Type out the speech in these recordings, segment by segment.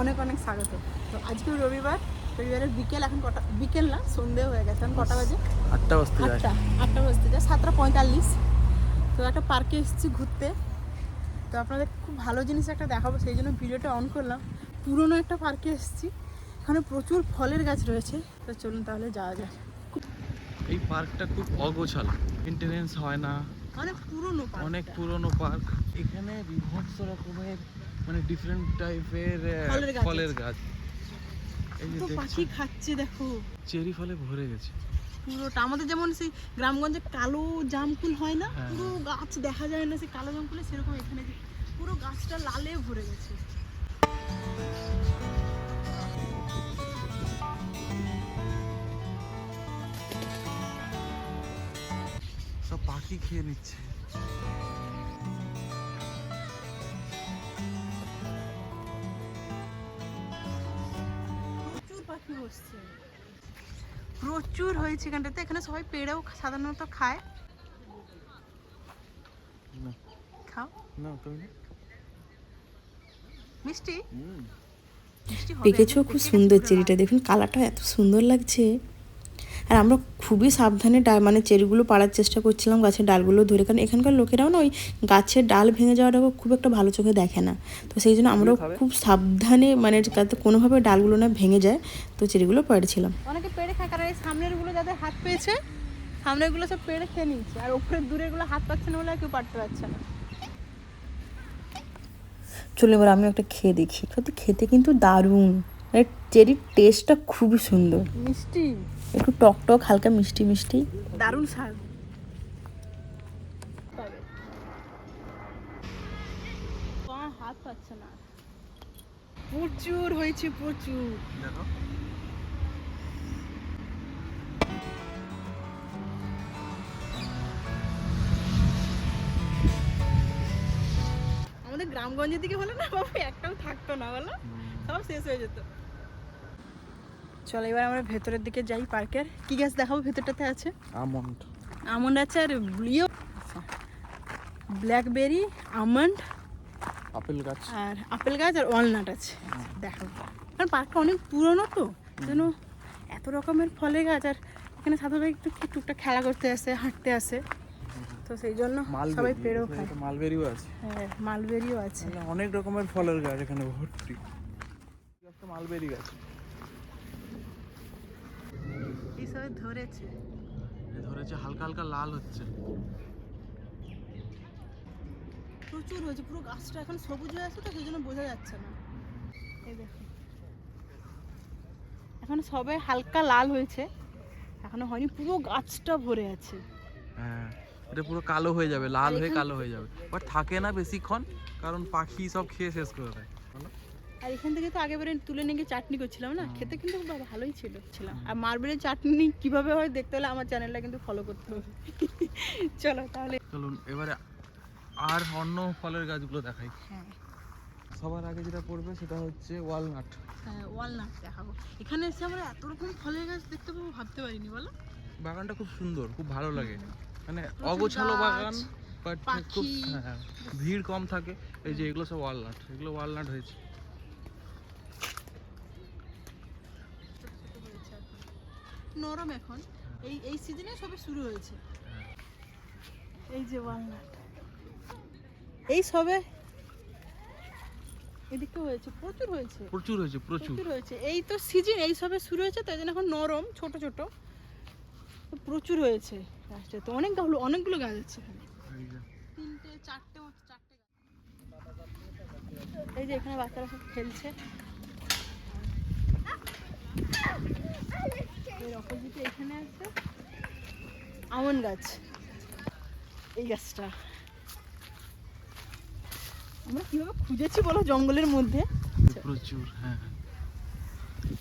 অনেক অনেক স্বাগত। তো আজকে রবিবার রবিবারের বিকেল এখন কটা বিকেল না সন্ধে হয়ে গেছে এখন কটা বাজে? আটটা বাজতে আটটা আটটা বাজতে যায় সাতটা পঁয়তাল্লিশ। তো একটা পার্কে এসেছি ঘুরতে। তো আপনাদের খুব ভালো জিনিস একটা দেখাবো সেই জন্য ভিডিওটা অন করলাম। পুরনো একটা পার্কে এসেছি এখানে প্রচুর ফলের গাছ রয়েছে। তো চলুন তাহলে যাওয়া যায় এই পার্কটা খুব অগোছালো মেনটেনেন্স হয় না। অনেক পুরনো অনেক। পুরনো পার্ক। এখানে বিভৎস রকমের মানে ডিফারেন্ট টাইপের ফলের গাছ এই যে পাখি খাচ্ছে দেখো। চেরি ফলে ভরে গেছে। পুরোটা আমাদের যেমন সেই গ্রামগঞ্জে কালো জামকুল হয় না হ্যাঁ। পুরো গাছ দেখা যায় না সেই কালো জামকুলে সেরকম এখানে পুরো গাছটা লালে ভরে গেছে। সব পাখি খেয়ে নিচ্ছে। বসছে। প্রচুর হয়েছে এখানটাতে। এখানে সবাই পেড়েও সাধারণত খায়। খাও। না তুমি মিষ্টি? পেকেছেও খুব সুন্দর চেরিটা? দেখুন কালারটা এত সুন্দর লাগছে। আর আমরা খুবই সাবধানে ডাল মানে চেরিগুলো পাড়ার চেষ্টা করছিলাম গাছের ডালগুলো ধরে কারণ এখানকার লোকেরাও না ওই গাছের ডাল ভেঙে যাওয়াটাকে খুব একটা ভালো চোখে দেখে না। তো সেই জন্য আমরাও খুব সাবধানে মানে যাতে কোনোভাবে ডালগুলো না ভেঙে যায় তো চেরিগুলো পাড়ছিলাম। অনেকে পেড়ে খায় কারণ এই সামনেরগুলো যাদের হাত পেয়েছে সামনেরগুলো সব পেড়ে খেয়ে নিচ্ছে আর উপরের দূরেরগুলো হাত পাচ্ছে না বলে আর কেউ পারতে পারছে না। চলে এবার আমি একটা খেয়ে দেখি। সত্যি খেতে কিন্তু দারুণ। চেরির টেস্টটা খুবই সুন্দর। মিষ্টি। একটু টক টক হালকা মিষ্টি মিষ্টি। দারুণ স্বাদ। হাত পাচ্ছে না। প্রচুর হয়েছে প্রচুর। আমাদের গ্রামগঞ্জের দিকে হলে না বাবা একটাও থাকতো না বলো? সব শেষ হয়ে যেত। চলো এবার আমরা ভেতরের দিকে যাই পার্কের। কি গাছ দেখাবো? ভেতরটাতে আছে? আমন্ড আমন্ড আছে আর ইয়ে ব্ল্যাকবেরি আমন্ড আপেল গাছ। আর আপেল গাছ আর ওয়ালনাট আছে। দেখো কারণ পার্কটা অনেক পুরনো তো যেন এত রকমের ফলের গাছ আর এখানে সাধারণত একটু টুকটাক খেলা করতে আসে হাঁটতে আসে। তো সেই জন্য সবাই পেড়েও খায়। মালবেরিও আছে। হ্যাঁ মালবেরিও আছে। অনেক রকমের ফলের গাছ এখানে ভর্তি। মালবেরি গাছ। সবাই ধরেছে। ধরেছে হালকা হালকা লাল হচ্ছে। প্রচুর হয়েছে পুরো গাছটা এখন সবুজ হয়ে আছে তো সেই জন্য বোঝা যাচ্ছে না। এই দেখো। এখন সবে হালকা লাল হয়েছে এখনও হয়নি পুরো গাছটা ভরে আছে। হ্যাঁ এটা পুরো কালো হয়ে যাবে লাল হয়ে কালো হয়ে যাবে। বাট থাকে না বেশিক্ষণ কারণ পাখি সব খেয়ে শেষ করে দেয়? আর এখান থেকে তো আগেবারে তুলে নিয়ে চাটনি করছিলাম না খেতে কিন্তু ভালোই ছিল। ছিলাম। আর মার্বেলের চাটনি কীভাবে হয় দেখতে হলে আমার চ্যানেলটা কিন্তু ফলো করতে হবে। চলো তাহলে। চলুন এবারে আর অন্য ফলের গাছগুলো দেখাই। হ্যাঁ। সবার আগে যেটা পড়বে সেটা হচ্ছে ওয়ালনাট হ্যাঁ ওয়ালনাট দেখাবো। এখানে এসে আমরা এত রকম ফলের গাছ দেখতে পাবো ভাবতে পারিনি বলো। বাগানটা খুব সুন্দর খুব ভালো লাগে। মানে অগোছালো বাগান বাট খুব হ্যাঁ, ভিড় কম থাকে। এই যে এগুলো সব ওয়ালনাট এগুলো ওয়ালনাট হয়েছে। নরম এখন। এই এই সিজনে সবে শুরু হয়েছে। এই যে ওয়ালনাট এই সবে এদিকে হয়েছে প্রচুর হয়েছে। প্রচুর হয়েছে প্রচুর। প্রচুর হয়েছে। এই তো সিজন এই সবে শুরু হয়েছে তাই জন্য এখন নরম ছোট ছোট। তো প্রচুর হয়েছে। গাছটা তো অনেকগুলো অনেকগুলো গাছ আছে এখানে। এই যে। তিনটে চারটে চারটে গাছ। এই যে এখানে বাচ্চারা সব খেলছে। এর অপোজিটে এখানে আছে। আমন গাছ। এই গাছটা। আমরা কীভাবে খুঁজেছি বলো জঙ্গলের মধ্যে? প্রচুর হ্যাঁ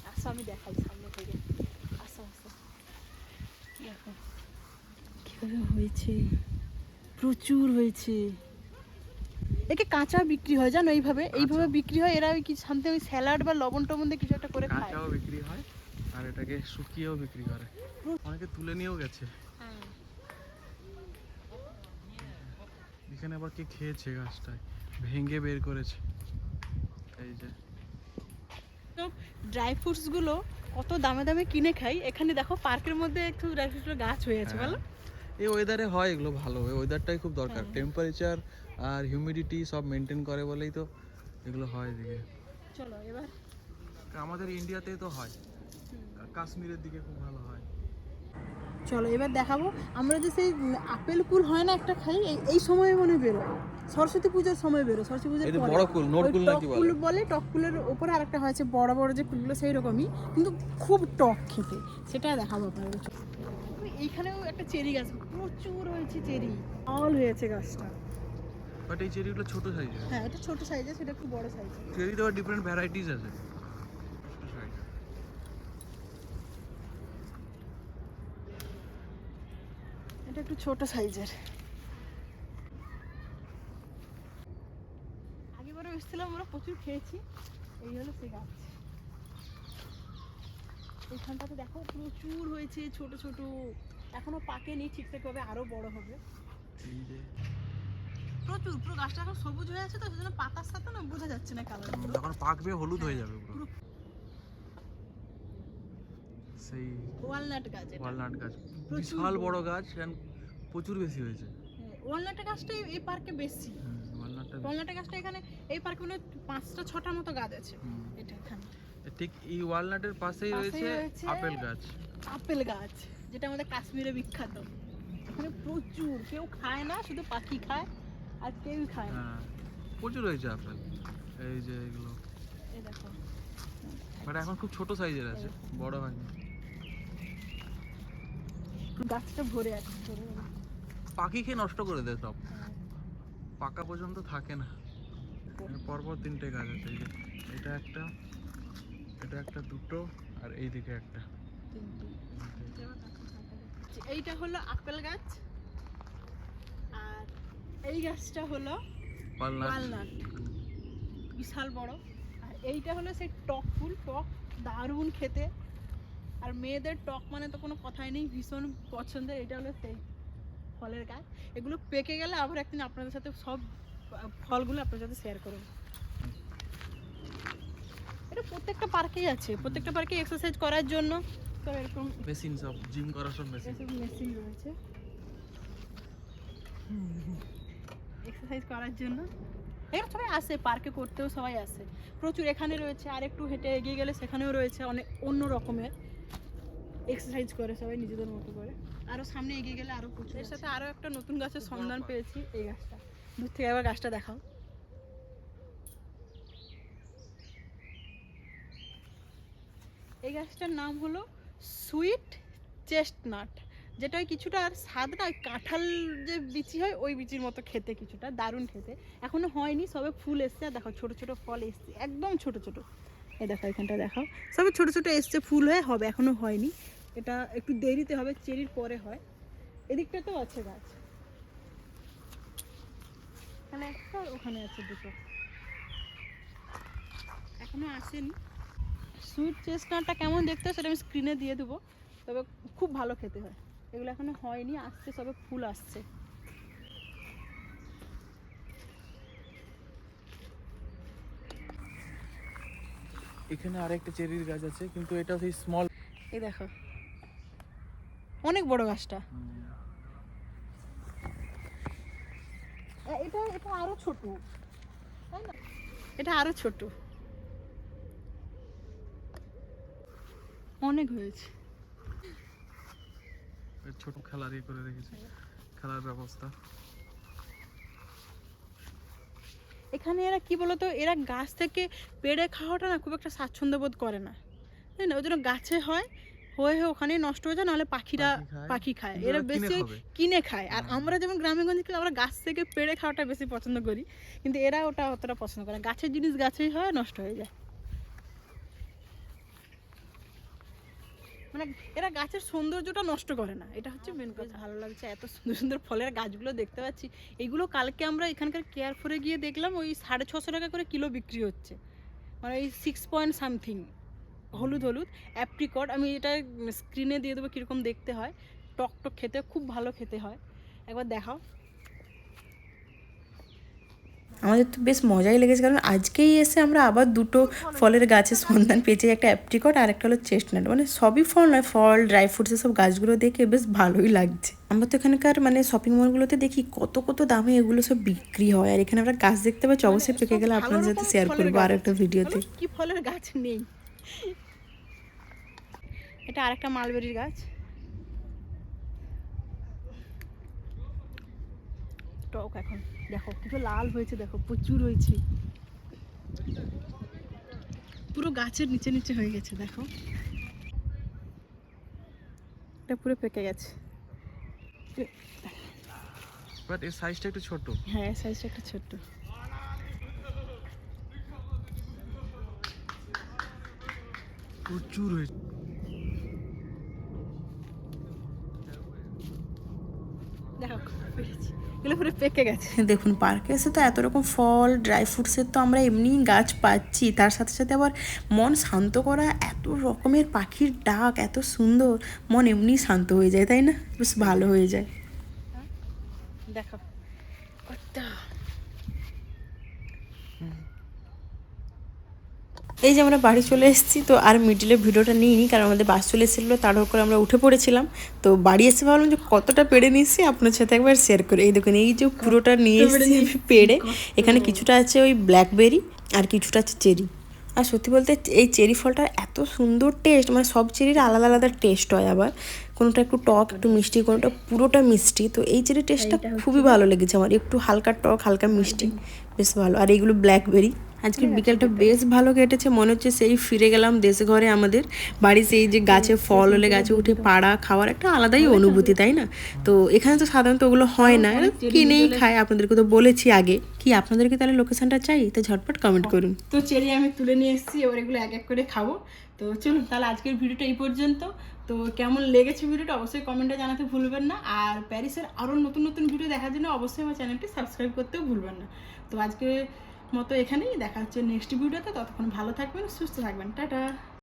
আসো আমি দেখাই সামনে থেকে। আসো আসো। দেখো কীভাবে হয়েছে? প্রচুর হয়েছে। একে কাঁচা বিক্রি হয় জানো এইভাবে? এইভাবে বিক্রি হয় এরা ওই কি সামনে ওই স্যালাড বা লবণ টবণ দিয়ে কিছু একটা করে খায়। কাঁচাও বিক্রি হয় আর এটাকে শুকিয়েও বিক্রি করে। অনেকে তুলে নিয়েও গেছে। হ্যাঁ এখানে আবার কে খেয়েছে গাছটায়? ভেঙে বের করেছে। এই যে। ড্রাই ফ্রুটসগুলো কত দামে দামে কিনে খাই। এখানে দেখো পার্কের মধ্যে একটু ড্রাই ফ্রুটসের গাছ হয়ে আছে বলো। এই ওয়েদারে হয় এগুলো ভালো। এই ওয়েদারটাই খুব দরকার। হ্যাঁ। টেম্পারেচার আর হিউমিডিটি সব মেনটেন করে বলেই তো এগুলো হয় এদিকে। চলো এবার। আমাদের ইন্ডিয়াতেই তো হয়। কাশ্মীরের দিকে খুব ভালো হয়। চলো এবার দেখাবো। আমরা যে সেই আপেল কুল হয় না একটা খাই এই- এই সময় মনে বেরোয়। সরস্বতী পূজার সময় বেরো সরস্বতী পূজার। বড় কুল, নোট কুল নাকি বলে? কুল বলে টক কুলের উপরে আরেকটা হয়েছে বড় বড় যে কুলগুলো সেই রকমই কিন্তু খুব টক খেতে। সেটা দেখাবো আপনাদের। এইখানেও একটা চেরি গাছ প্রচুর হয়েছে চেরি। অল হয়েছে গাছটা। বাট এই চেরিগুলো ছোট সাইজের হ্যাঁ এটা ছোট সাইজের সেটা একটু বড় সাইজের চেরি তো ডিফারেন্ট ভ্যারাইটিস আছে। এটা একটু ছোট সাইজের। আগেবারে এসেছিলাম আমরা প্রচুর খেয়েছি। এই হলো সে গাছ। এইখানটাতে দেখো প্রচুর হয়েছে ছোট ছোট। এখনও পাকেনি ঠিকঠাক ভাবে আরও বড় হবে। প্রচুর পুরো গাছটা এখন সবুজ হয়ে আছে তো সেজন্য পাতার সাথে না বোঝা যাচ্ছে না কালার যখন পাকবে হলুদ হয়ে যাবে পুরো সেই ওয়ালনাট গাছ ওয়ালনাট গাছ। বিশাল বড়। গাছ প্রচুর বেশি হয়েছে। ওয়ালনাট গাছটা এই- পার্কে বেশি। ওয়ালনাট গাছটা এখানে এই পার্কে মানে পাঁচটা ছটার মতো গাছ আছে। এটা এখানে। ঠিক এই ওয়ালনাটের পাশেই রয়েছে আপেল গাছ। আপেল গাছ যেটা আমাদের কাশ্মীরে বিখ্যাত। এখানে প্রচুর কেউ খায় না শুধু পাখি খায় আর কেউ খায় না। হ্যাঁ প্রচুর হয়েছে আপেল। এই যে এগুলো। এই দেখো। বাট এখন খুব ছোট সাইজের আছে বড় হয়নি। গাছটা ভরে আছে পাখি খেয়ে নষ্ট করে দেয় সব। হ্যাঁ, পাকা পর্যন্ত থাকে না। পরপর তিনটে গাছ আছে এই যে এটা একটা এটা একটা দুটো আর এই দিকে একটা। এইটা হলো আপেল গাছ আর এই গাছটা হলো ওয়ালনাট বিশাল বড়। আর এইটা হলো সেই টক ফুল টক দারুণ খেতে। আর মেয়েদের টক মানে তো কোনো কথাই নেই ভীষণ পছন্দের এটা হলো সেই ফলের গাছ। এগুলো পেকে গেলে আবার একদিন আপনাদের সাথে সব ফলগুলো আপনাদের সাথে শেয়ার করব। এটা প্রত্যেকটা পার্কেই আছে প্রত্যেকটা পার্কে এক্সারসাইজ করার জন্য তো এরকম মেশিন সব জিম করার সব মেশিন মেশিন রয়েছে। এক্সারসাইজ করার জন্য। এর সবাই আসে পার্কে করতেও সবাই আসে। প্রচুর এখানে রয়েছে আর একটু হেঁটে এগিয়ে গেলে সেখানেও রয়েছে অনেক অন্য রকমের। এক্সারসাইজ করে সবাই নিজেদের মতো করে। আরও সামনে এগিয়ে গেলে আরও প্রচুর এর সাথে আরও একটা নতুন গাছের সন্ধান পেয়েছি এই গাছটা। দূর থেকে আবার গাছটা দেখাও। এই গাছটার নাম হলো সুইট চেস্টনাট যেটা কিছুটা আর স্বাদ না কাঁঠাল যে বিচি হয় ওই বিচির মতো খেতে কিছুটা দারুণ খেতে। এখনও হয়নি সবে ফুল এসছে আর দেখো ছোট ছোট ফল এসছে একদম ছোট ছোট। এই দেখো এখানটা দেখাও। সবে ছোট ছোট এসছে ফুল হয়ে হবে এখনও হয়নি। এটা একটু দেরিতে হবে চেরির পরে হয়। এদিকটাতেও আছে গাছ। এখানে একটা ওখানে আছে দুটো। এখনও আসেনি। সুইট চেস্টনাটটা কেমন দেখতে হয় সেটা আমি স্ক্রিনে দিয়ে দেবো। তবে খুব ভালো খেতে হয়। এগুলো এখনও হয়নি আসছে সবে ফুল আসছে। এখানে আরেকটা চেরির গাছ আছে কিন্তু এটা সেই স্মল এই দেখো। অনেক বড় গাছটা। এটা এটা আরও ছোট। তাই না? এটা আরও ছোট। অনেক হয়েছে। ছোট খেলার ইয়ে করে রেখেছে। খেলার ব্যবস্থা। এখানে এরা কি বলতো এরা গাছ থেকে পেড়ে খাওয়াটা না খুব একটা স্বাচ্ছন্দ্য বোধ করে না। তাই না? ওই জন্য গাছে হয় হয়ে হয়ে ওখানেই নষ্ট হয়ে যায় নাহলে পাখিরা পাখি খায়। এরা বেশি কিনে খায়। আর হ্যাঁ। আমরা যেমন গ্রামে গঞ্জে গেলে আমরা গাছ থেকে পেড়ে খাওয়াটা বেশি পছন্দ করি কিন্তু এরা ওটা অতটা পছন্দ করে না। গাছের জিনিস গাছেই হয় নষ্ট হয়ে যায়। মানে এরা গাছের সৌন্দর্যটা নষ্ট করে না। এটা হচ্ছে মেন কথা। ভালো লাগছে এত সুন্দর সুন্দর ফলের গাছগুলো দেখতে পাচ্ছি। এগুলো কালকে আমরা এখানকার কেয়ার ফোরে গিয়ে দেখলাম ওই সাড়ে ছশো টাকা করে কিলো বিক্রি হচ্ছে। মানে ওই সিক্স পয়েন্ট সামথিং হলুদ হলুদ অ্যাপ্রিকট আমি এটা স্ক্রিনে দিয়ে দেবো কীরকম দেখতে হয়। টক টক খেতে খুব ভালো খেতে হয়। একবার দেখাও। আমাদের তো বেশ মজাই লেগেছে কারণ আজকেই এসে আমরা আবার দুটো ফলের গাছের সন্ধান পেয়েছি একটা অ্যাপ্রিকট আর একটা হলো চেস্টনাট মানে সবই ফল নয় ফল ড্রাই ফ্রুটস এসব গাছগুলো দেখে বেশ ভালোই লাগছে। আমরা তো এখানকার মানে শপিং মলগুলোতে দেখি কত কত দামে এগুলো সব বিক্রি হয় আর এখানে আমরা গাছ দেখতে পাচ্ছি অবশ্যই পেকে গেলে আপনাদের সাথে শেয়ার করব আর একটা ভিডিওতে। কি ফলের গাছ নেই? এটা আরেকটা মালবেরির গাছ। টক এখন। দেখো পুরো লাল হয়েছে দেখো প্রচুর হয়েছে। পুরো গাছের নিচে নিচে হয়ে গেছে দেখো। এটা পুরো পেকে গেছে। বাট এর সাইজটা একটু ছোট। হ্যাঁ সাইজটা একটু ছোট্ট প্রচুর হয়েছে দেখো পেকেছে এগুলো পুরো পেকে গেছে। দেখুন পার্কে এসে তো এত রকম ফল ড্রাই ফ্রুটসের তো আমরা এমনি গাছ পাচ্ছি। তার সাথে সাথে আবার মন শান্ত করা এত রকমের পাখির ডাক এত সুন্দর। মন এমনি শান্ত হয়ে যায় তাই না? বেশ ভালো হয়ে যায়। দেখো। কতটা এই যে আমরা বাড়ি চলে এসেছি তো আর মিডিলে ভিডিওটা নিইনি কারণ আমাদের বাস চলে এসেছিল তাড়াহুড়ো করে আমরা উঠে পড়েছিলাম। তো বাড়ি এসে ভাবলাম যে কতটা পেড়ে নিয়েছি আপনার সাথে একবার শেয়ার করে। এই দেখুন এই যে পুরোটা নিয়ে এসেছি পেড়ে এখানে কিছুটা আছে ওই ব্ল্যাকবেরি আর কিছুটা আছে চেরি আর সত্যি বলতে এই চেরি ফলটার এত সুন্দর টেস্ট মানে সব চেরির আলাদা আলাদা টেস্ট হয় আবার। কোনোটা একটু টক একটু মিষ্টি কোনোটা পুরোটা মিষ্টি। তো এই চেরি টেস্টটা খুবই ভালো লেগেছে আমার একটু হালকা টক হালকা মিষ্টি বেশ ভালো। আর এইগুলো ব্ল্যাকবেরি আজকে বিকেলটা বেশ ভালো কেটেছে মনে হচ্ছে সেই ফিরে গেলাম দেশে ঘরে আমাদের বাড়ি সেই যে গাছে ফল হলে গাছে উঠে পাড়া খাওয়ার একটা আলাদাই অনুভূতি তাই না? তো এখানে তো সাধারণত ওগুলো হয় না। এরা কিনেই খায় আপনাদেরকে তো বলেছি আগে। কি আপনাদেরকে তাহলে লোকেশনটা চাই? তো ঝটপট কমেন্ট করুন। তো চেরি আমি তুলে নিয়ে এসেছি এবার এগুলো এক এক করে খাব। তো চলুন তাহলে আজকের ভিডিওটা এই পর্যন্ত। তো কেমন লেগেছে ভিডিওটা অবশ্যই কমেন্টে জানাতে ভুলবেন না। আর প্যারিসের আরও নতুন নতুন ভিডিও দেখার জন্য অবশ্যই আমার চ্যানেলটি সাবস্ক্রাইব করতেও ভুলবেন না। তো আজকে মতো এখানেই। দেখা হচ্ছে নেক্সট ভিডিওতে ততক্ষণ ভালো থাকবেন সুস্থ থাকবেন। টাটা!